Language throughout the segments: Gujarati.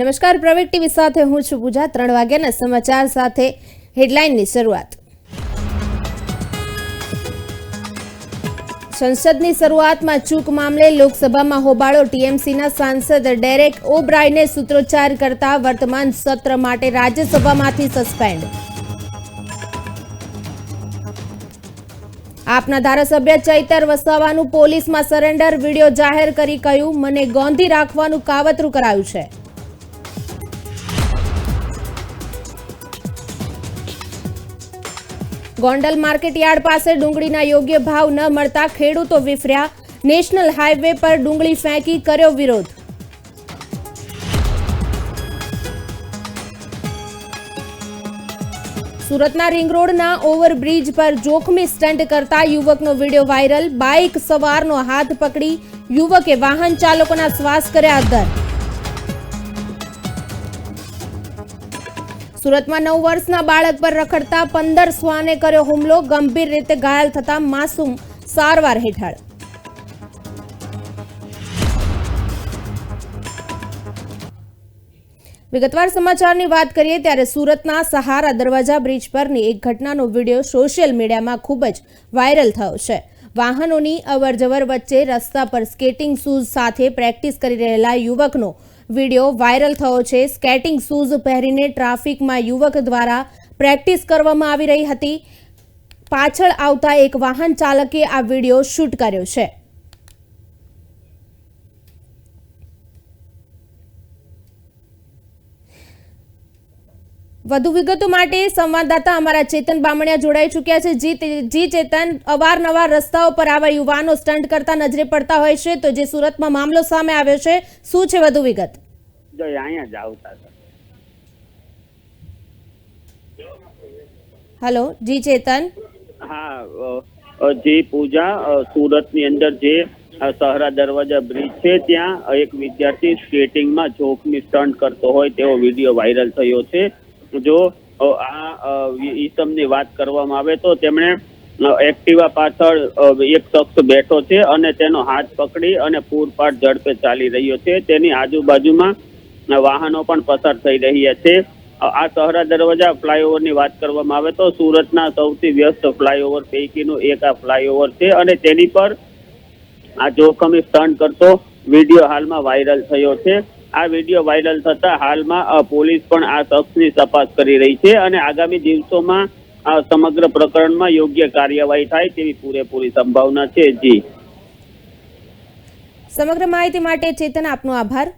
નમસ્કાર પ્રવેગ ટીવી સાથે હું છું પૂજા. ત્રણ વાગ્યાના સમાચાર સાથે હેડલાઇનની શરૂઆત. સંસદની શરૂઆતમાં ચૂક મામલે લોકસભામાં હોબાળો. ટીએમસીના સાંસદ ડેરેક ઓબ્રાયને સૂત્રોચ્ચાર કરતા વર્તમાન સત્ર માટે રાજ્યસભામાંથી સસ્પેન્ડ. આપના ધારાસભ્ય ચૈતર વસાવાનું પોલીસમાં સરેન્ડર, વીડિયો જાહેર કરી કહ્યું, મને ગોંધી રાખવાનું કાવતરું કરાયું છે. ગોંડલ માર્કેટ યાર્ડ પાસે ડુંગળીના યોગ્ય ભાવ ન મળતા ખેડૂતો વિફર્યા. નેશનલ હાઈવે પર ડુંગળી ફેંકી કર્યો વિરોધ. સુરતના રિંગ રોડના ઓવરબ્રિજ પર જોખમી સ્ટન્ટ કરતા યુવકનો વીડિયો વાયરલ. બાઇક સવારનો હાથ પકડી યુવકે વાહન ચાલકોના શ્વાસ કર્યા અદ્ધર સુરતમાં નવ વર્ષના બાળક પર રખડતા પંદર શ્વાને કર્યો હુમલો. ગંભીર રીતે ઘાયલ થતા માસૂમ સારવાર હેઠળ. વિગતવાર સમાચારની વાત કરીએ ત્યારે સુરતના સહારા દરવાજા બ્રિજ પરની એક ઘટનાનો વીડિયો સોશિયલ મીડિયામાં ખૂબ જ વાયરલ થયો છે. વાહનોની અવરજવર વચ્ચે રસ્તા પર સ્કેટિંગ શૂઝ સાથે પ્રેક્ટિસ કરી રહેલા યુવકનો વીડિયો વાયરલ થયો છે. સ્કેટિંગ શૂઝ પહેરીને ટ્રાફિકમાં યુવક દ્વારા પ્રેક્ટિસ કરવામાં આવી રહી હતી. પાછળ આવતા એક વાહન ચાલકે આ વીડિયો શૂટ કર્યો છે. વધુ વિગતો માટે સંવાદદાતા અમારા ચેતન બામણિયા જોડાઈ ચૂક્યા છે. જી ચેતન અવારનવાર રસ્તાઓ પર આવા યુવાનો સ્ટન્ટ કરતા નજરે પડતા હોય છે. તો જે સુરતમાં મામલો સામે આવ્યો છે શું છે વધુ વિગત? જો અહીંયા જ આવતા હતા. હલો જી ચેતન? હા જે પૂજા સુરતની અંદર જે સહરા દરવાજા બ્રિજ છે ત્યાં એક વિદ્યાર્થી સ્કેટિંગમાં જોખમી સ્ટન્ટ કરતો હોય તેવો વીડિયો વાયરલ થયો છે. જો આ ઈસમની વાત કરવામાં આવે તો તેમણે એક્ટિવા પાછળ એક શખ્સ બેઠો છે અને તેનો હાથ પકડી અને પૂરપાટ ઝડપે ચાલી રહ્યો છે. તેની આજુબાજુમાં વાહનો પણ પસાર થઈ રહ્યા છે. આ સહરા દરવાજા ફ્લાયઓવરની વાત કરવામાં આવે તો સુરતના સૌથી વ્યસ્ત ફ્લાયઓવર પૈકીનું એક આ ફ્લાયઓવર છે અને તેની પર આ જોખમી સ્ટન્ટ કરતો વીડિયો હાલમાં વાયરલ થયો છે. આ વીડિયો વાયરલ થતા હાલમાં પોલીસ પણ આ શખ્સની તપાસ કરી રહી છે અને આગામી દિવસોમાં આ સમગ્ર પ્રકરણમાં યોગ્ય કાર્યવાહી થાય તેવી પૂરેપૂરી સંભાવના છે. જી. સમગ્ર માહિતી માટે ચેતન, આપનો આભાર.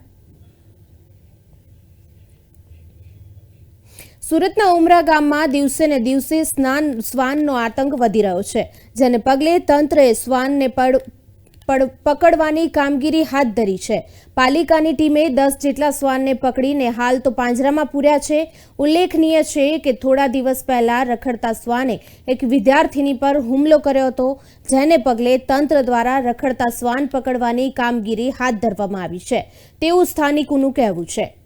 સુરતના ઉમરા ગામમાં દિવસે ને દિવસે સ્નાન, શ્વાનનો આતંક વધી રહ્યો છે, જેને પગલે તંત્રએ શ્વાનને પડ- પકડવાની કામગીરી હાથ ધરી છે. પાલિકાની ટીમે દસ જેટલા શ્વાનને પકડીને હાલ તો પાંજરામાં પૂર્યા છે. ઉલ્લેખનીય છે કે થોડા દિવસ પહેલા રખડતા શ્વાને એક વિદ્યાર્થીની પર હુમલો કર્યો હતો, જેને પગલે તંત્ર દ્વારા રખડતા શ્વાન પકડવાની કામગીરી હાથ ધરવામાં આવી છે. તેવું સ્થાનિકોનું કહેવું છે.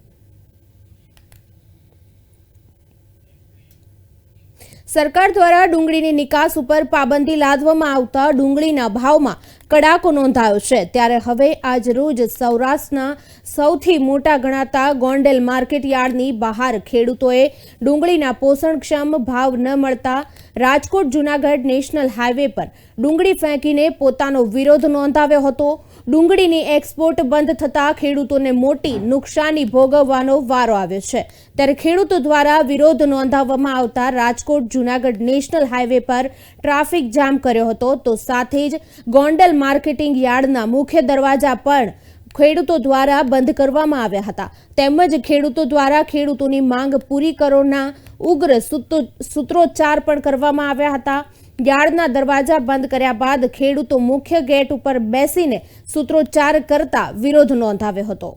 સરકાર દ્વારા ડુંગળીની નિકાસ ઉપર પાબંદી લાદવામાં આવતા ડુંગળીના ભાવમાં કડાકો નોંધાયો છે. ત્યારે હવે આજ રોજ સૌરાષ્ટ્રના સૌથી મોટા ગણાતા ગોંડેલ માર્કેટ યાર્ડની બહાર ખેડૂતોએ ડુંગળીના પોષણક્ષમ ભાવ ન મળતા રાજકોટ જુનાગઢ નેશનલ હાઈવે પર ડુંગળી ફેંકીને પોતાનો વિરોધ નોંધાવ્યો હતો. ડુંગળીની એક્સપોર્ટ બંધ થતાં ખેડૂતોને મોટી નુકસાની ભોગવવાનો વારો આવ્યો છે. ત્યારે ખેડૂતો દ્વારા વિરોધ નોંધાવવામાં આવતા રાજકોટ, જુનાગઢ નેશનલ હાઈવે પર ટ્રાફિક જામ કર્યો હતો. તો સાથે જ ગોંડલ માર્કેટિંગ યાર્ડના મુખ્ય દરવાજા પણ ખેડૂતો દ્વારા બંધ કરવામાં આવ્યા હતા. તેમજ ખેડૂતો દ્વારા ખેડૂતોની માંગ પૂરી કરોના ઉગ્ર સૂતો- સૂત્રોચ્ચાર પણ કરવામાં આવ્યા હતા. યાર્ડના દરવાજા બંધ કર્યા બાદ ખેડૂતો મુખ્ય ગેટ ઉપર બેસીને સૂત્રોચ્ચાર કરતા વિરોધ નોંધાવ્યો હતો.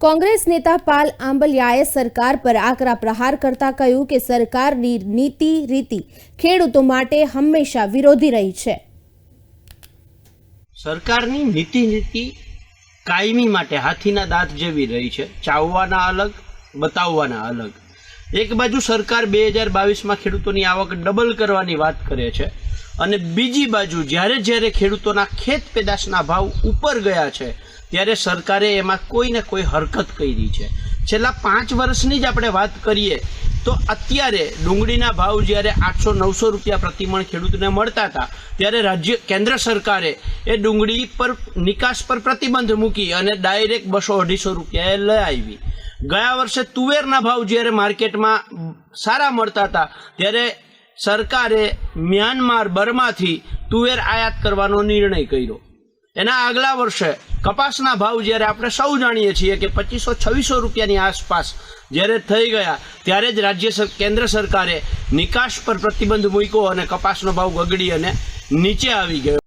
કોંગ્રેસ નેતા પાલ આંબલિયાએ સરકાર પર આકરા પ્રહાર કરતા કહ્યું કે સરકારની નીતિ રીતિ ખેડૂતો માટે હંમેશા વિરોધી રહી છે. સરકારની નીતિ નીતિ કાયમી માટે હાથીના દાંત જેવી રહી છે. ચાવવાના અલગ, બતાવવાના અલગ. એક બાજુ સરકાર બે હજાર બાવીસમાં ખેડૂતોની આવક ડબલ કરવાની વાત કરે છે અને બીજી બાજુ જ્યારે જ્યારે ખેડૂતોના ખેત પેદાશના ભાવ ઉપર ગયા છે ત્યારે સરકારે એમાં કોઈ ને કોઈ હરકત કરી છે. છેલ્લા પાંચ વર્ષની જ આપણે વાત કરીએ, તો અત્યારે ડુંગળીના ભાવ જ્યારે આઠસો નવસો રૂપિયા પ્રતિમણ ખેડૂતને મળતા હતા, ત્યારે રાજ્ય, કેન્દ્ર સરકારે એ ડુંગળી પર નિકાસ પર પ્રતિબંધ મૂકી અને ડાયરેક્ટ બસો અઢીસો રૂપિયાએ લઈ આવી. ગયા વર્ષે તુવેરના ભાવ જ્યારે માર્કેટમાં સારા મળતા હતા, ત્યારે સરકારે મ્યાનમાર બર્માથી તુવેર આયાત કરવાનો નિર્ણય કર્યો. એના આગલા વર્ષે કપાસના ભાવ જ્યારે આપણે સૌ જાણીએ છીએ કે પચીસો છવ્વીસો રૂપિયાની આસપાસ જ્યારે થઈ ગયા, ત્યારે જ રાજ્ય કેન્દ્ર સરકારે નિકાસ પર પ્રતિબંધ મૂક્યો અને કપાસનો ભાવ ગગડી અને નીચે આવી ગયો.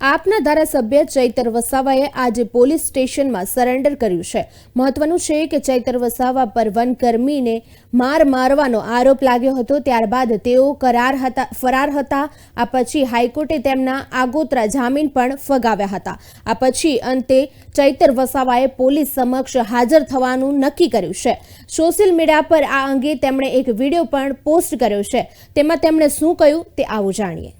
આપના ધારાસભ્ય ચૈતર વસાવાએ આજે પોલીસ સ્ટેશનમાં સરેન્ડર કર્યું છે. મહત્વનું છે કે ચૈતર વસાવા પર વનકર્મીને માર મારવાનો આરોપ લાગ્યો હતો. ત્યારબાદ તેઓ કરાર હતા, ફરાર હતા. આ પછી હાઈકોર્ટે તેમના આગોતરા જામીન પણ ફગાવ્યા હતા. આ પછી અંતે ચૈતર વસાવાએ પોલીસ સમક્ષ હાજર થવાનું નક્કી કર્યું છે. સોશિયલ મીડિયા પર આ અંગે તેમણે એક વીડિયો પણ પોસ્ટ કર્યો છે. તેમાં તેમણે શું કહ્યું તે આવું જાણીએ.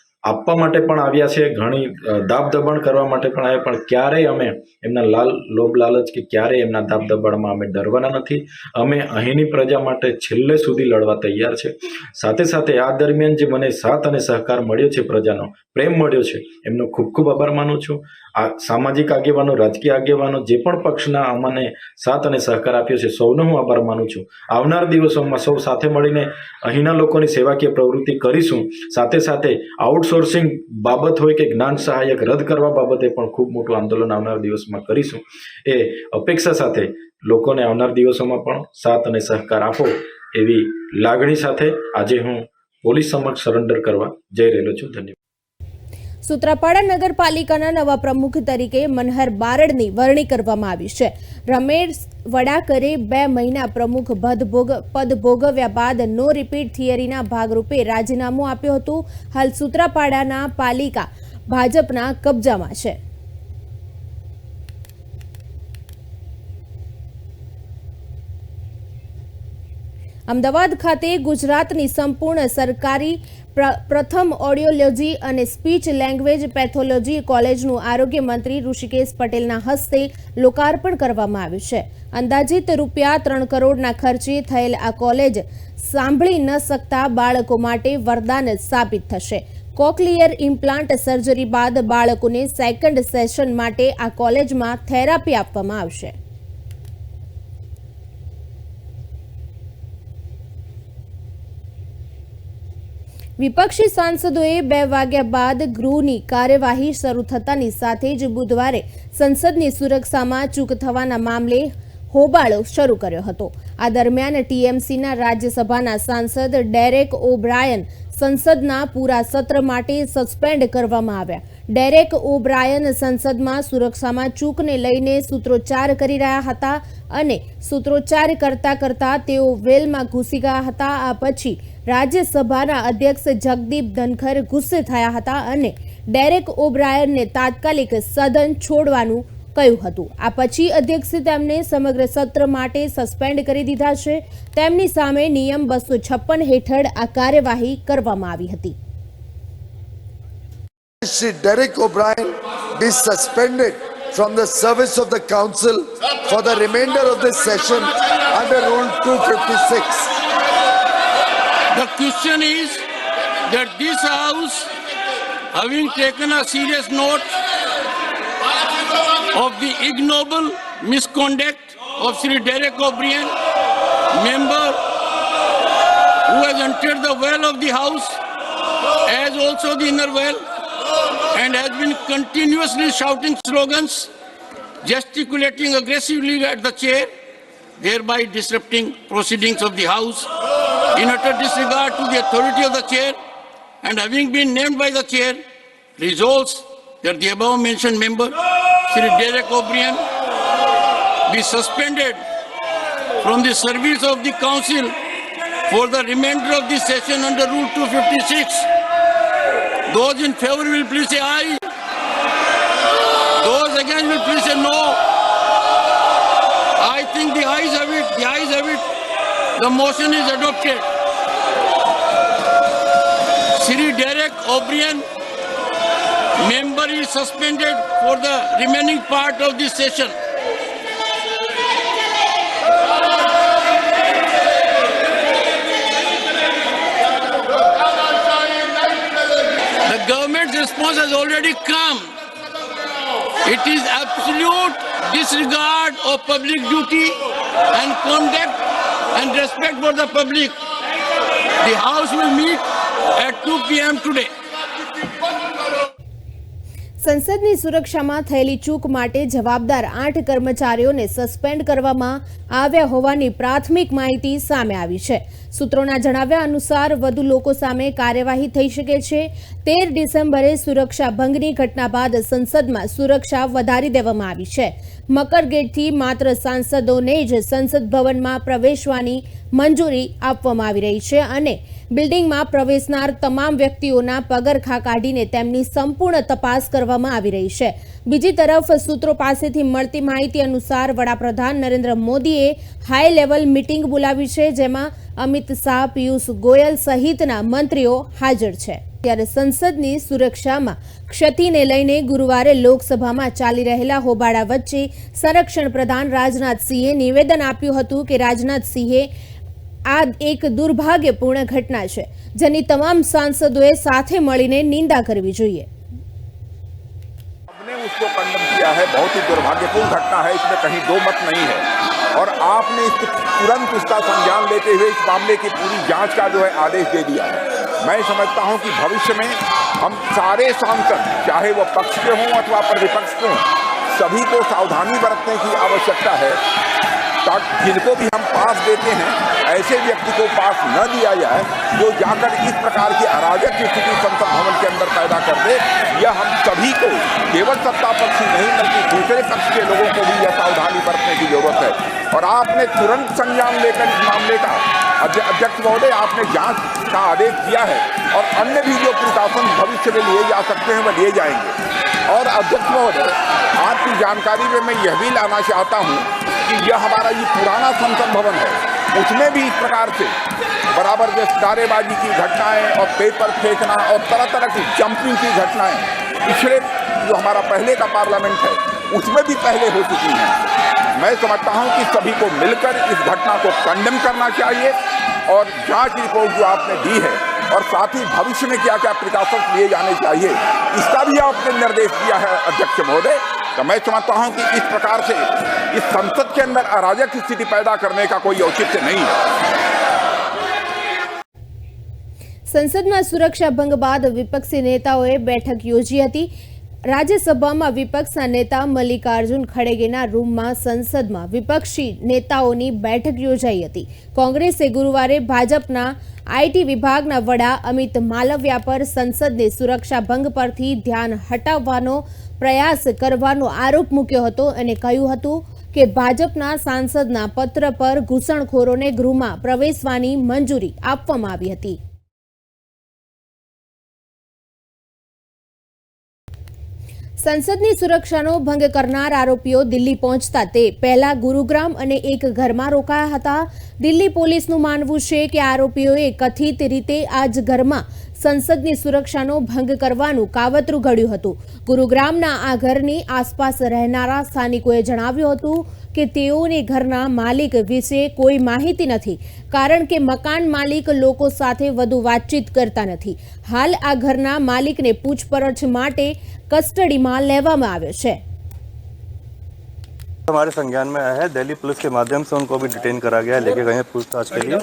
આપવા માટે પણ આવ્યા છે, ઘણી દાબ દબાણ કરવા માટે પણ આવ્યા, પણ ક્યારેય અમે એમના લાલ, લોભ લાલચ કે ક્યારેય એમના દાબ દબાણમાં અમે ડરવાના નથી. અમે અહીંની પ્રજા માટે છેલ્લે સુધી લડવા તૈયાર છે. સાથે સાથે આ દરમિયાન જે મને સાથ અને સહકાર મળ્યો છે પ્રજાનો, પ્રેમ મળ્યો છે, એમનો ખૂબ ખૂબ આભાર માનું છું. આ સામાજિક આગેવાનો, રાજકીય આગેવાનો જે પણ પક્ષના અમને સાથ અને સહકાર આપ્યો છે, સૌનો હું આભાર માનું છું. આવનાર દિવસોમાં સૌ સાથે મળીને અહીંના લોકોની સેવાકીય પ્રવૃત્તિ કરીશું. સાથે સાથે આઉટસોર્સિંગ બાબત હોય કે જ્ઞાન સહાયક રદ કરવા બાબતે પણ ખૂબ મોટું આંદોલન આવનાર દિવસમાં કરીશું. એ અપેક્ષા સાથે લોકોને આવનાર દિવસોમાં પણ સાથ અને સહકાર આપો એવી લાગણી સાથે આજે હું પોલીસ સમક્ષ સરેન્ડર કરવા જઈ રહેલો છું. ધન્યવાદ. સૂત્રાપાડા નગરપાલિકાના નવા પ્રમુખ તરીકે મનહર બારડની વરણી કરવામાં આવી છે. રમેશ વડાકરે બે મહિના પ્રમુખ ભદભોગ પદ ભોગવ્યા બાદ નો રિપીટ થિયરીના ભાગરૂપે રાજીનામું આપ્યું હતું. હાલ સૂત્રાપાડાના પાલિકા ભાજપના કબજામાં છે. અમદાવાદ ખાતે ગુજરાતની સંપૂર્ણ સરકારી પ્રથમ ઓડિયોલોજી અને સ્પીચ લેંગ્વેજ પેથોલોજી કોલેજનું આરોગ્ય મંત્રી ઋષિકેશ પટેલના હસ્તે લોકાર્પણ કરવામાં આવ્યું છે. અંદાજિત રૂપિયા ત્રણ કરોડના ખર્ચે થયેલ આ કોલેજ સાંભળી ન શકતા બાળકો માટે વરદાન સાબિત થશે. કોકલિયર ઇમ્પ્લાન્ટ સર્જરી બાદ બાળકોને સેકન્ડ સેશન માટે આ કોલેજમાં થેરાપી આપવામાં આવશે. વિપક્ષી સાંસદોએ બે વાગ્યા બાદ ગૃહની કાર્યવાહી શરૂ થતાની સાથે જ બુધવારે સંસદની સુરક્ષામાં ચૂક થવાના મામલે હોબાળો શરૂ કર્યો હતો. આ દરમિયાન ટીએમસીના રાજ્યસભાના સાંસદ ડેરેક ઓબ્રાયન સંસદના પૂરા સત્ર માટે સસ્પેન્ડ કરવામાં આવ્યા. ડેરેક ઓબ્રાયન સંસદમાં સુરક્ષામાં ચૂકને લઈને સૂત્રોચ્ચાર કરી રહ્યા હતા અને સૂત્રોચ્ચાર કરતા કરતા તેઓ વેલમાં ઘૂસી ગયા હતા. આ પછી રાજ્યસભાના અધ્યક્ષ જગદીપ ધનખર ગુસ્સે થયા હતા અને ડેરેક ઓબ્રાયનને તાત્કાલિક સદન છોડવાનું કહ્યું હતું. આ પછી અધ્યક્ષે તેમને સમગ્ર સત્ર માટે સસ્પેન્ડ કરી દીધા છે. તેમની સામે નિયમ બસો છપ્પન હેઠળ આ કાર્યવાહી કરવામાં આવી હતી. Shri Derek O'Brien be suspended from the service of the council for the remainder of this session under Rule 256. The question is that this House, having taken a serious note of the ignoble misconduct of Sri Derek O'Brien, member who has entered the well of the House, as also the inner well, and has been continuously shouting slogans, gesticulating aggressively at the chair, thereby disrupting proceedings of the House in utter disregard to the authority of the chair and having been named by the chair, resolves that the above mentioned member Sri Derek O'Brien be suspended from the service of the council for the remainder of the session under Rule 256. Those in favor will please say aye. Those against will please say no. I think the ayes have it, the ayes have it. The motion is adopted. Sri Derek O'Brien, member is suspended for the remaining part of this session. The government's response has already come. It is absolute disregard of public duty and conduct and respect for the public. The House will meet at 2 p.m. today. સંસદની સુરક્ષામાં થયેલી ચૂક માટે જવાબદાર આઠ કર્મચારીઓને સસ્પેન્ડ કરવામાં આવ્યા હોવાની પ્રાથમિક માહિતી સામે આવી છે. સૂત્રોના જણાવ્યા અનુસાર, વધુ લોકો સામે કાર્યવાહી થઈ શકે છે. તેર ડિસેમ્બરે સુરક્ષા ભંગની ઘટના બાદ સંસદમાં સુરક્ષા વધારી દેવામાં આવી છે. મકરગેટથી માત્ર સાંસદોને જ સંસદ ભવનમાં પ્રવેશવાની મંજૂરી આપવામાં આવી રહી છે અને બિલ્ડિંગમાં પ્રવેશનાર તમામ વ્યક્તિઓના પગરખા કાઢીને તેમની સંપૂર્ણ તપાસ કરવામાં આવી રહી છે. બીજી તરફ સૂત્રો પાસેથી મળતી માહિતી અનુસાર વડાપ્રધાન નરેન્દ્ર મોદીએ હાઈ લેવલ મીટિંગ બોલાવી છે, જેમાં અમિત શાહ, પિયુષ ગોયલ સહિતના મંત્રીઓ હાજર છે. ત્યારે સંસદની સુરક્ષામાં ક્ષતિને લઈને ગુરુવારે લોકસભામાં ચાલી રહેલા હોબાળા વચ્ચે સંરક્ષણ પ્રધાન રાજનાથસિંહે નિવેદન આપ્યું હતું કે રાજનાથસિંહે આ એક દુર્ભાગ્યપૂર્ણ ઘટના છે જેની તમામ સાંસદોએ સાથે મળીને નિંદા કરવી જોઈએ आपने उसको कंडम किया है बहुत ही दुर्भाग्यपूर्ण घटना है इसमें कहीं दो मत नहीं है और आपने इस तुरंत उसका संज्ञान लेते हुए इस मामले की पूरी जांच का जो है आदेश दे दिया है मैं समझता हूं कि भविष्य में हम सारे सांसद चाहे वो पक्ष के हों अथवा प्रतिपक्ष के हों सभी को सावधानी बरतने की आवश्यकता है ताकि जिनको भी हम पास देते हैं, ऐसे व्यक्ति को पास न दिया जाए जो जाकर इस प्रकार की अराजक स्थिति संसद भवन के अंदर पैदा कर दे। यह हम सभी को केवल सत्ता पक्ष ही नहीं, बल्कि दूसरे पक्ष के लोगों को भी यह सावधानी बरतने की ज़रूरत है। और आपने तुरंत संज्ञान लेकर इस मामले का अध्यक्ष महोदय, आपने जाँच का आदेश दिया है और अन्य भी जो प्रशासन भविष्य में लिए जा सकते हैं वह लिए जाएँगे। और अध्यक्ष महोदय, आपकी जानकारी में मैं यह भी लाना चाहता हूँ कि यह हमारा ये पुराना संसद भवन है। उसमें भी इस प्रकार से बराबर जो नारेबाजी की घटनाएँ और पेपर फेंकना और तरह तरह की जंपिंग की घटनाएँ, पिछले जो हमारा पहले का पार्लियामेंट है, उसमें भी पहले हो चुकी हैं। मैं समझता हूँ कि सभी को मिलकर इस घटना को कंडेम करना चाहिए और जाँच रिपोर्ट जो आपने दी है और साथ ही भविष्य में क्या क्या प्रिकॉशंस लिए जाने चाहिए, इसका भी आपने निर्देश दिया है, अध्यक्ष महोदय। तो मैं समझता हूं कि इस प्रकार से इस संसद के अंदर अराजक स्थिति पैदा करने का कोई औचित्य नहीं है સંસદમાં સુરક્ષા ભંગ બાદ વિપક્ષી નેતાઓએ બેઠક યોજી હતી રાજ્યસભામાં વિપક્ષના નેતા મલ્લિકાર્જુન ખડગેના રૂમમાં સંસદમાં વિપક્ષી નેતાઓની બેઠક યોજાઈ હતી કોંગ્રેસે ગુરુવારે ભાજપના આઈટી વિભાગના વડા અમિત માલવ્યા પર સંસદને સુરક્ષા ભંગ પરથી ધ્યાન હટાવવાનો પ્રયાસ કરવાનો આરોપ મૂક્યો હતો અને કહ્યું હતું કે ભાજપના સાંસદના પત્ર પર ઘૂસણખોરોને ગૃહમાં પ્રવેશવાની મંજૂરી આપવામાં આવી હતી. સંસદની સુરક્ષાનો ભંગ કરનાર આરોપીઓ દિલ્હી પહોંચતા તે પહેલા ગુરુગ્રામ અને એક ઘરમાં રોકાયા હતા. દિલ્હી પોલીસનું માનવું છે કે આરોપીઓએ કથિત રીતે આ જ ઘરમાં સંસદની સુરક્ષાનો ભંગ કરવાનું કાવતરું ઘડ્યું હતું. ગુરુગ્રામના આ ઘરની આસપાસ રહેનારા સ્થાનિકોએ જણાવ્યું હતું કે તેઓને ઘરના માલિક વિશે કોઈ માહિતી નથી, કારણ કે મકાન માલિક લોકો સાથે વધુ વાતચીત કરતા નથી. હાલ આ ઘરના માલિકને પૂછપરછ માટે કસ્ટડીમાં લેવામાં આવ્યો છે. हमारे संज्ञान में आया है दिल्ली पुलिस के माध्यम से उनको भी डिटेन करा गया है लेके गए हैं पूछताछ के लिए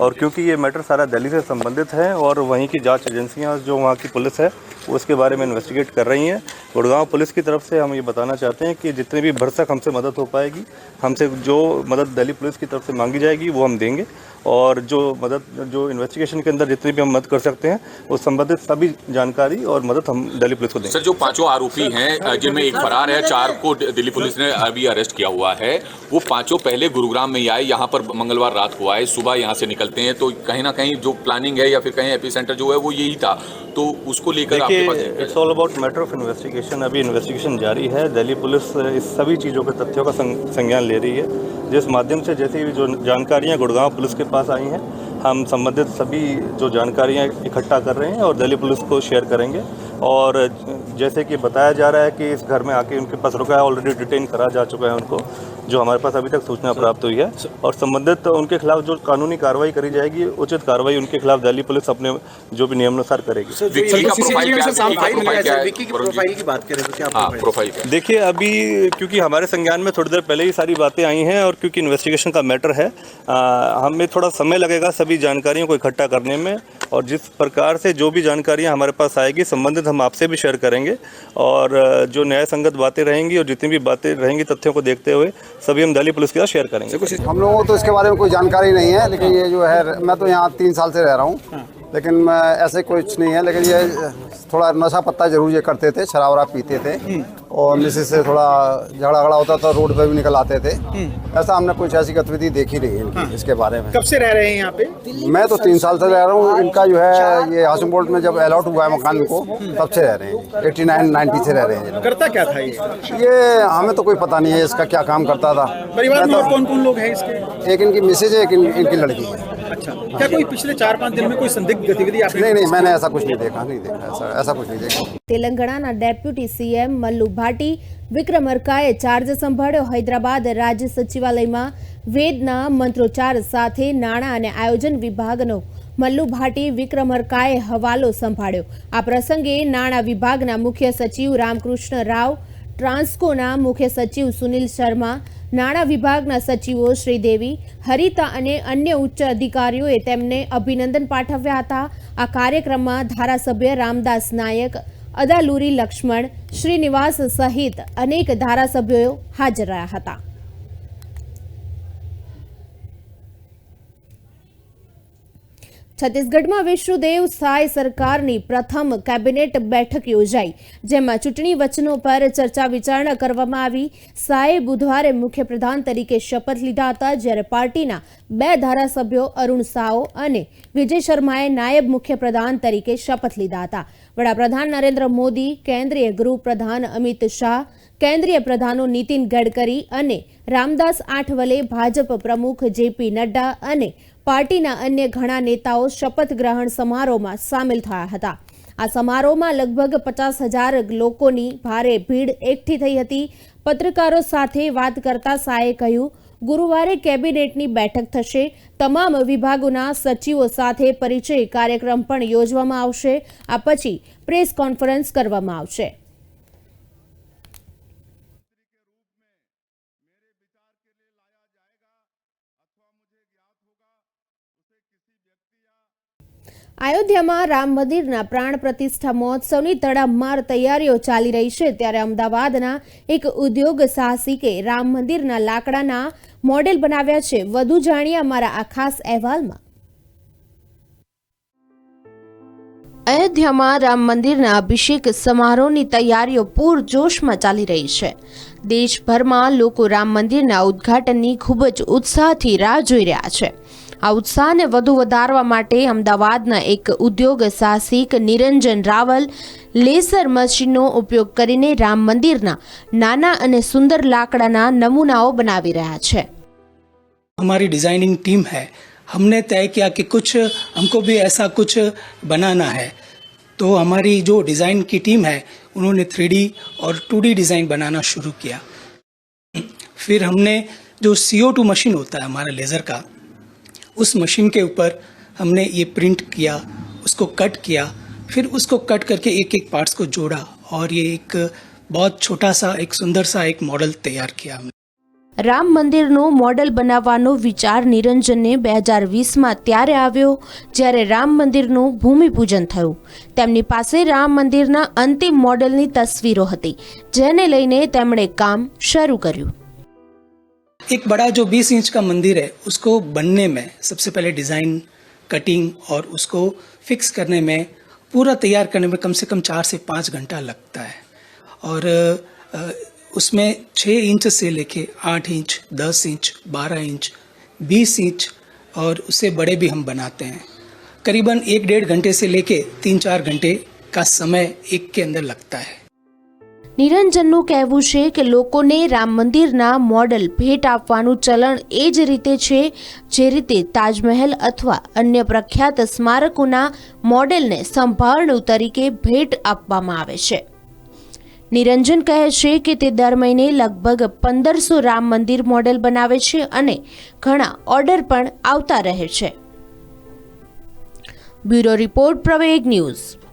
और क्योंकि ये मैटर सारा दिल्ली से संबंधित है और वहीं की जांच एजेंसियां जो वहाँ की पुलिस है वो इसके बारे में इन्वेस्टिगेट कर रही हैं। गुड़गांव पुलिस की तरफ़ से हम ये बताना चाहते हैं कि जितने भी भरसक हमसे मदद हो पाएगी हमसे जो मदद दिल्ली पुलिस की तरफ़ से मांगी जाएगी वो हम देंगे। और जो मदद जो इन्वेस्टिगेशन के अंदर जितनी भी हम मदद कर सकते हैं उस संबंधित सभी जानकारी और मदद हम दिल्ली पुलिस को देंगे। सर जो पाँचों आरोपी हैं जिनमें एक फरार है चार को दिल्ली पुलिस ने अभी अरेस्ट किया हुआ है। वो पाँचों पहले गुरुग्राम में ही आए यहाँ पर मंगलवार रात को आए सुबह यहाँ से निकलते हैं। तो कहीं ना कहीं जो प्लानिंग है या फिर कहीं एपी सेंटर जो है वो यही था। तो उसको लेकर देखिए it's all about matter of investigation अभी इन्वेस्टिगेशन जारी है. दिल्ली पुलिस इस सभी चीज़ों के तथ्यों का संज्ञान ले रही है। जिस माध्यम से जैसे भी जो जानकारियाँ गुड़गांव पुलिस के पास आई हैं हम संबंधित सभी जो जानकारियाँ इकट्ठा कर रहे हैं और दिल्ली पुलिस को शेयर करेंगे। और जैसे कि बताया जा रहा है कि इस घर में आके उनके पास रुका है ऑलरेडी डिटेन करा जा चुका है उनको। जो हमारे पास अभी तक सूचना प्राप्त हुई है और संबंधित उनके खिलाफ जो कानूनी कार्रवाई करी जाएगी उचित कार्रवाई उनके खिलाफ दिल्ली पुलिस अपने जो भी नियमानुसार करेगी। तो हाँ है? देखिए अभी क्योंकि हमारे संज्ञान में थोड़ी देर पहले ही सारी बातें आई हैं और क्योंकि इन्वेस्टिगेशन का मैटर है हमें थोड़ा समय लगेगा सभी जानकारियों को इकट्ठा करने में और जिस प्रकार से जो भी जानकारियाँ हमारे पास आएगी संबंधित हम आपसे भी शेयर करेंगे और जो न्याय संगत बातें रहेंगी और जितनी भी बातें रहेंगी तथ्यों को देखते हुए सभी हम दिल्ली पुलिस के साथ शेयर करेंगे हम लोगों को तो इसके बारे में कोई जानकारी नहीं है लेकिन ये जो है मैं तो यहाँ तीन साल से रह रहा हूँ लेकिन ऐसे कुछ नहीं है लेकिन ये थोड़ा नशा पत्ता ज़रूर ये करते थे शराब वराब पीते थे। और मिसेस से थोड़ा झगड़ा झगड़ा होता था रोड पे भी निकल आते थे। ऐसा हमने कुछ ऐसी गतिविधि देखी नहीं है इनकी इसके बारे में। कब से रह रहे हैं यहाँ पे? मैं तो तीन साल से रह रहा हूँ इनका जो है ये हासिम बोल्ट में जब अलॉट हुआ है मकान को तब से रह रहे हैं। एट्टी नाइन नाइन्टी से रह रहे हैं करता क्या था ये? ये हमें तो कोई पता नहीं है इसका क्या काम करता था। परिवार में कौन कौन लोग हैं इसके? तो- एक इनकी मिसेज है एक इनकी लड़की है। अच्छा क्या कोई पिछले चार पाँच दिन में कोई संदिग्ध गतिविधि आपने नहीं नहीं मैंने ऐसा कुछ नहीं देखा नहीं देखा ऐसा ऐसा कुछ नहीं देखा તેલંગાણાના ડેપ્યુટી સીએમ મલ્લુ ભાટી વિક્રમ અરકાએ ચાર્જ સંભાળ્યો હૈદરાબાદ રાજ્ય સચિવાલયમાં વેદના મંત્રોચ્ચાર સાથે નાણાં અને આયોજન વિભાગનો મલ્લુ ભાટી વિક્રમ અરકાએ હવાલો સંભાળ્યો આ પ્રસંગે નાણાં વિભાગના મુખ્ય સચિવ રામકૃષ્ણ રાવ ટ્રાન્સકોના મુખ્ય સચિવ સુનિલ શર્મા નાણાં વિભાગના સચિવો શ્રીદેવી, હરિતા અને અન્ય ઉચ્ચ અધિકારીઓએ તેમને અભિનંદન પાઠવ્યા હતા. આ કાર્યક્રમમાં ધારાસભ્ય રામદાસ નાયક, અદાલુરી લક્ષ્મણ, શ્રીનિવાસ સહિત અનેક ધારાસભ્યો હાજર રહ્યા હતા. છત્તીસગઢમાં વિષ્ણુદેવ સાય સરકારની પ્રથમ કેબિનેટ બેઠક યોજાઈ, જેમાં ચૂંટણી વચનો પર ચર્ચા વિચારણા કરવામાં આવી. સાએ બુધવારે મુખ્યપ્રધાન તરીકે શપથ લીધા હતા, જ્યારે પાર્ટીના બે ધારાસભ્યો અરુણ સાઓ અને વિજય શર્માએ નાયબ મુખ્યપ્રધાન તરીકે શપથ લીધા હતા. વડાપ્રધાન નરેન્દ્ર મોદી, કેન્દ્રીય ગૃહ પ્રધાન અમિત શાહ, કેન્દ્રીય પ્રધાનો નીતિન ગડકરી અને રામદાસ આઠવલે ભાજપ પ્રમુખ જેપી નડ્ડા અને પાર્ટીના અન્ય ઘણા નેતાઓ શપથ ગ્રહણ સમારોહમાં સામેલ થયા હતા. આ સમારોહમાં લગભગ પચાસ હજાર લોકોની ભારે ભીડ એકઠી થઈ હતી. પત્રકારો સાથે વાત કરતા શાહે કહ્યું, ગુરુવારે કેબિનેટની બેઠક થશે. તમામ વિભાગોના સચિવો સાથે પરિચય કાર્યક્રમ પણ યોજવામાં આવશે. આ પછી પ્રેસ કોન્ફરન્સ કરવામાં આવશે. અયોધ્યામાં રામ મંદિરના પ્રાણ પ્રતિષ્ઠા મહોત્સવની તડામાર તૈયારીઓ ચાલી રહી છે. ત્યારે અમદાવાદના એક ઉદ્યોગ સાહસિકે રામ મંદિરના લાકડાના મોડેલ બનાવ્યા છે. વધુ જાણીએ અમારા આ ખાસ અહેવાલમાં. અયોધ્યામાં રામ મંદિરના અભિષેક સમારોહની તૈયારીઓ પૂરજોશમાં ચાલી રહી છે. દેશભરમાં લોકો રામ મંદિરના ઉદ્ઘાટનની ખૂબ જ ઉત્સાહથી રાહ જોઈ રહ્યા છે. આ ઉત્સાહને વધુ વધારવા માટે અમદાવાદના એક ઉદ્યોગ સાહસિક નિરંજન રાવલ લેસર મશીનનો ઉપયોગ કરીને રામ મંદિરના નાના અને સુંદર લાકડાના નમૂનાઓ બનાવી રહ્યા છે हमारी डिज़ाइनिंग टीम है हमने तय किया कि कुछ हमको भी ऐसा कुछ बनाना है तो हमारी जो डिज़ाइन की टीम है उन्होंने थ्री और टू डिज़ाइन बनाना शुरू किया फिर हमने जो सी टू मशीन होता है हमारा लेज़र का उस मशीन के ऊपर हमने ये प्रिंट किया उसको कट किया फिर उसको कट करके एक एक पार्ट्स को जोड़ा और ये एक बहुत छोटा सा एक सुंदर सा एक मॉडल तैयार किया हमने રામ મંદિરનું મોડલ બનાવવાનો વિચાર નિરંજનને બે હજાર વીસમાં ત્યારે આવ્યો જ્યારે રામ મંદિરનું ભૂમિપૂજન થયું તેમની પાસે રામ મંદિરના અંતિમ મોડલની તસવીરો હતી જેને લઈને તેમણે કામ શરૂ કર્યું एक बड़ा जो 20 इंच का मंदिर है, उसको बनने में सबसे पहले डिज़ाइन, कटिंग और उसको फिक्स करने में, पूरा तैयार करने में कम से कम चार से पाँच घंटा लगता है। और उसमें छः इंच से लेके आठ इंच, दस इंच, बारह इंच, बीस इंच और उससे बड़े भी हम बनाते हैं। करीबन एक डेढ़ घंटे से लेके तीन चार घंटे का समय एक के अंदर लगता है। નિરંજનનું કહેવું છે કે લોકોને રામ મંદિરના મોડલ ભેટ આપવાનું ચલણ એ જ રીતે છે જે રીતે તાજમહેલ અથવા અન્ય પ્રખ્યાત સ્મારકોના મોડેલને સંભાળણું તરીકે ભેટ આપવામાં આવે છે. નિરંજન કહે છે કે તે દર મહિને લગભગ પંદરસો રામ મંદિર મોડેલ બનાવે છે અને ઘણા ઓર્ડર પણ આવતા રહે છે. Bureau report Praveg news.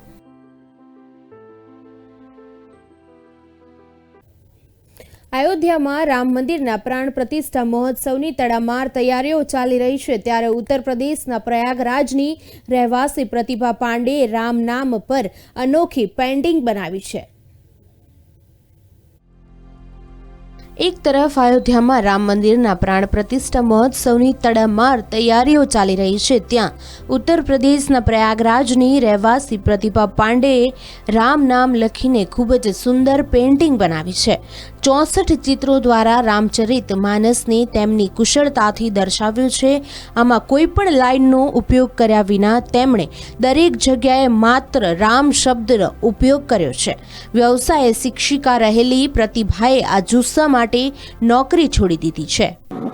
અયોધ્યામાં રામ મંદિરના પ્રાણ પ્રતિષ્ઠા મહોત્સવની તડામાર તૈયારીઓ ચાલી રહી છે. ત્યારે ઉત્તર પ્રદેશના પ્રયાગરાજની રહેવાસી પ્રતિભા પાંડેએ રામ નામ પર અનોખી પેન્ટિંગ બનાવી છે. એક તરફ અયોધ્યામાં રામ મંદિરના પ્રાણ પ્રતિષ્ઠા મહોત્સવની તડામાર તૈયારીઓ ચાલી રહી છે, ત્યાં ઉત્તર પ્રદેશના પ્રયાગરાજની રહેવાસી પ્રતિભા પાંડેએ રામ નામ લખીને ખૂબ જ સુંદર પેઇન્ટિંગ બનાવી છે. ચોસઠ ચિત્રો દ્વારા રામચરિત માનસને તેમની કુશળતાથી દર્શાવ્યું છે. આમાં કોઈ પણ લાઇનનો ઉપયોગ કર્યા વિના તેમણે દરેક જગ્યાએ માત્ર રામ શબ્દનો ઉપયોગ કર્યો છે. વ્યવસાય શિક્ષિકા રહેલી પ્રતિભાએ આ જુસ્સા માટે माटे नौकरी छोड़ी दी थी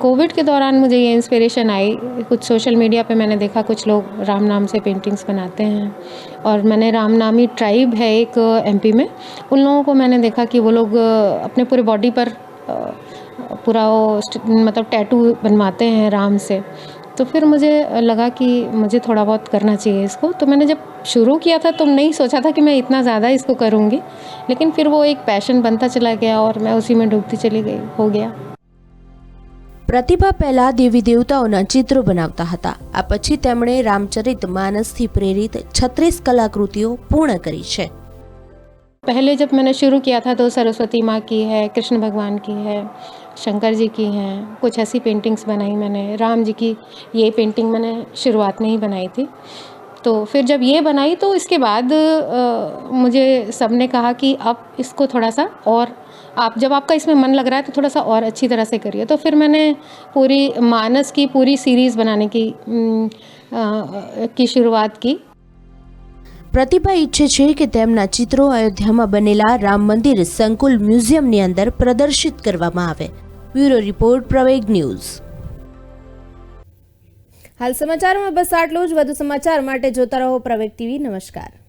कोविड के दौरान मुझे ये इंस्पिरेशन आई। कुछ सोशल मीडिया पे मैंने देखा, कुछ लोग राम नाम से पेंटिंग्स बनाते हैं। और मैंने राम नामी ट्राइब है एक एमपी में। उन लोगों को मैंने देखा कि वो लोग अपने पूरे बॉडी पर पूरा वो मतलब टैटू बनवाते हैं राम से। तो फिर मुझे लगा कि मुझे थोड़ा बहुत करना चाहिए इसको तो मैंने जब शुरू किया था तो नहीं सोचा था कि मैं इतना ज़्यादा इसको करूँगी लेकिन फिर वो एक पैशन बनता चला गया और मैं उसी में डूबती चली गई हो गया પ્રતિભા પહેલા દેવી દેવતાઓના ચિત્રો બનાવતા હતા આ પછી તેમણે રામચરિત માનસથી પ્રેરિત છત્રીસ કલાકૃતિઓ પૂર્ણ કરી છે पहले जब मैंने शुरू किया था तो सरस्वती माँ की है कृष्ण भगवान की है शंकर जी की हैं कुछ ऐसी पेंटिंग्स बनाई मैंने राम जी की ये पेंटिंग मैंने शुरुआत में ही बनाई थी। तो फिर जब ये बनाई तो इसके बाद अ, मुझे सबने कहा कि अब इसको थोड़ा सा और आप जब आपका इसमें मन लग रहा है तो थोड़ा सा और अच्छी तरह से करिए। तो फिर मैंने पूरी मानस की पूरी सीरीज़ बनाने की अ, की शुरुआत की। પ્રતિભા ઈચ્છે છે કે તેમના ચિત્રો અયોધ્યામાં બનેલા રામ મંદિર સંકુલ મ્યુઝિયમની અંદર પ્રદર્શિત કરવામાં આવે. Bureau report, Praveg news. હાલ સમાચારોમાં બસ આટલું જ. વધુ સમાચાર માટે જોતા રહો પ્રવેગ ટીવી. નમસ્કાર.